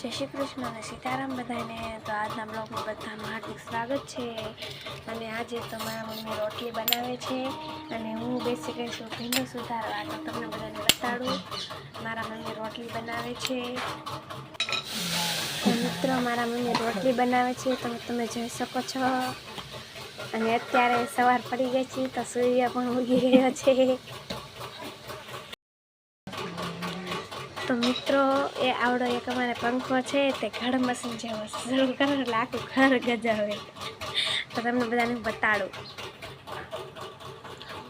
જય શ્રી કૃષ્ણ અને સીતારામ બધાને. તો આજના બ્લોગમાં બધાનું હાર્દિક સ્વાગત છે. અને આજે તો મારા મમ્મી રોટલી બનાવે છે અને હું બેસી ગઈ છું ભીંડો સુધારવા. તો તમને બધાને બતાડું, મારા મમ્મી રોટલી બનાવે છે. મિત્રો, મારા મમ્મી રોટલી બનાવે છે. તો તમે જોઈ શકો છો. અને અત્યારે સવાર પડી ગઈ છે, તો સૂર્ય પણ ઉગી ગયો છે. તો મિત્રો, એ આવડો એક અમારે પંખો છે, તે ઘર મશીન જેવો શરૂ કરો એટલે આખું ઘર ગજાવે. તો તમને બધાને બતાડું.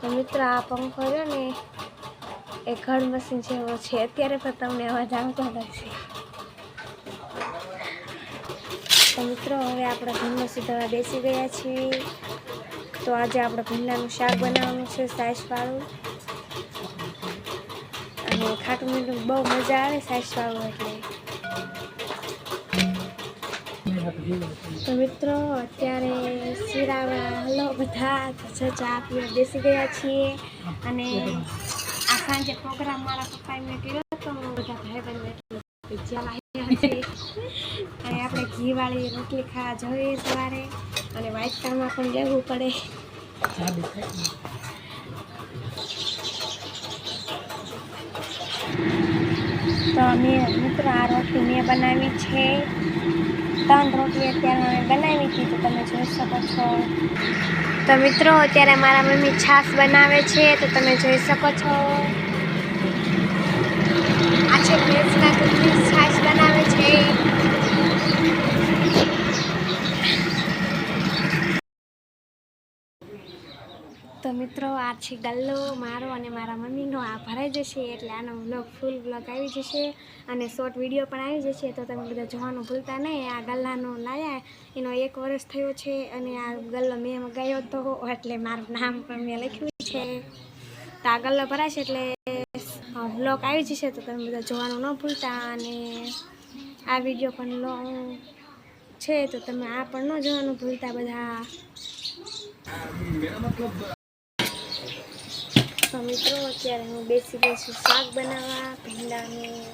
તો મિત્રો, આ પંખો છે ને, એ ઘર મશીન જેવો છે. અત્યારે પણ તમને અવાજ આવતો નથી તો મિત્રો, હવે આપણે ભીંડો સીધા બેસી ગયા છીએ. તો આજે આપણે ભીંડાનું શાક બનાવવાનું છે, સાઈઝવાળું. ખાટું મીઠું બહુ મજા આવે સાઈસવાળું એટલે. તો મિત્રો, અત્યારે શિરાવા હલો બધા, તો ચા બેસી ગયા છીએ. અને આ સાંજે પ્રોગ્રામ મારા પપ્પાએ મેં કર્યો હતો બધા ભાઈ છે અને આપણે ઘીવાળી રોટલી ખાવા જોઈએ સવારે, અને વાઇટકામાં પણ લેવું પડે. તો મેં મિત્ર આ રોટલી મેં બનાવી છે. ત્રણ રોટલી અત્યારે અમે બનાવી હતી, તો તમે જોઈ શકો છો. તો મિત્રો, અત્યારે મારા મમ્મી છાશ બનાવે છે, તો તમે જોઈ શકો છો. આ છે ભેંસના છાશ બનાવે છે. તો મિત્રો, આ છે ગલ્લો. મારો અને મારા મમ્મીનો આ ભરાઈ જશે એટલે આનો વ્લોગ ફૂલ વ્લોગ આવી જશે. અને શોર્ટ વીડિયો પણ આવી જશે. તો તમે બધા જોવાનું ભૂલતા નહીં. આ ગલ્લાનો લાયા. એનો એક વર્ષ થયો છે અને આ ગલ્લો મેં મગાવ્યો હતો એટલે મારું નામ પણ મેં લખ્યું છે. તો આ ગલ્લો ભરાશે એટલે વ્લોગ આવી જશે. તો તમે બધા જોવાનું ન ભૂલતા. અને આ વીડિયો પણ લો છે. તો તમે આ પણ ન જોવાનું ભૂલતા બધા. તો મિત્રો, અત્યારે હું બેસી ગઈ છું શાક બનાવવા. ભીંડાનું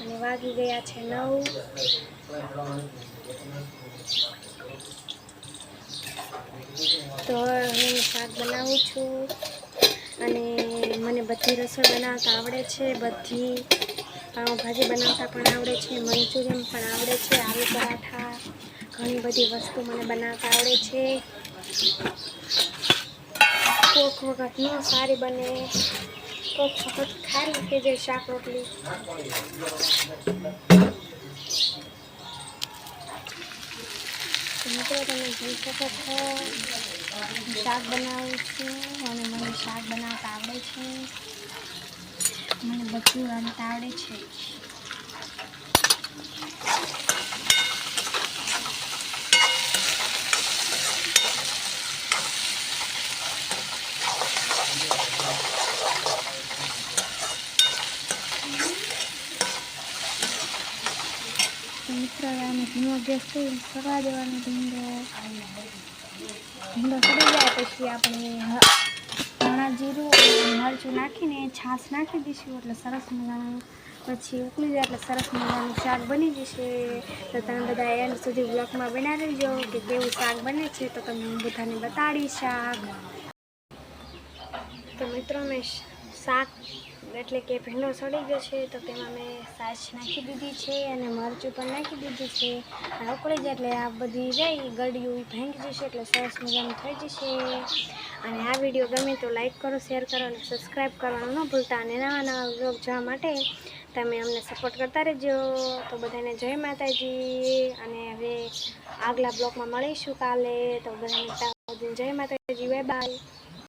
અને વાગી ગયા છે નવ. તો હું શાક બનાવું છું. અને મને બધી રસોઈ બનાવતા આવડે છે, બધી. પાઉંભાજી બનાવતા પણ આવડે છે, મંચુરિયન પણ આવડે છે, આલુ પરાઠા, ઘણી બધી વસ્તુ મને બનાવતા આવડે છે. કોક વખત ન સારી બને કોક વખત ખારી થઈ જાય શાક રોટલી તમે જોઈ શકો છો શાક બનાવું છું. અને મને શાક બનાવતા આવડે છે મને બધું રાંધતા આવડે છે. મિત્રો ધીમો ગેસ કરવા દેવાનો ભીંડો ભીંડો કરી જાય પછી આપણે ધાણા જીરું મરચું નાખીને છાશ નાખી દઈશું. એટલે સરસ મજાનું પછી ઉકળી જાય એટલે સરસ મજાનું શાક બની જશે. તો તમે બધા એન્ડ સુધી બ્લોકમાં બનાવી લેજો કે કેવું શાક બને છે તો તમને હું બધાને બતાડીશ શાક. તો મિત્રો મેં શાક એટલે કે ભીંડો સડી ગયો છે, તો તેમાં મેં સાસ નાખી દીધી છે અને મરચું પણ નાખી દીધું છે. અને ઉકળી જાય એટલે આ બધી રહી ગળ્યું ભાંગી જશે એટલે સરસ મજાનું થઈ જશે. અને આ વીડિયો ગમે તો લાઇક કરો, શેર કરો અને સબસ્ક્રાઈબ કરવાનું ન ભૂલતા. અને નવા નવા વ્લોગ જોવા માટે તમે અમને સપોર્ટ કરતા રહેજો. તો બધાને જય માતાજી. અને હવે આગલા બ્લોગમાં મળીશું કાલે. તો બધાને જય માતાજી, બાય બાય.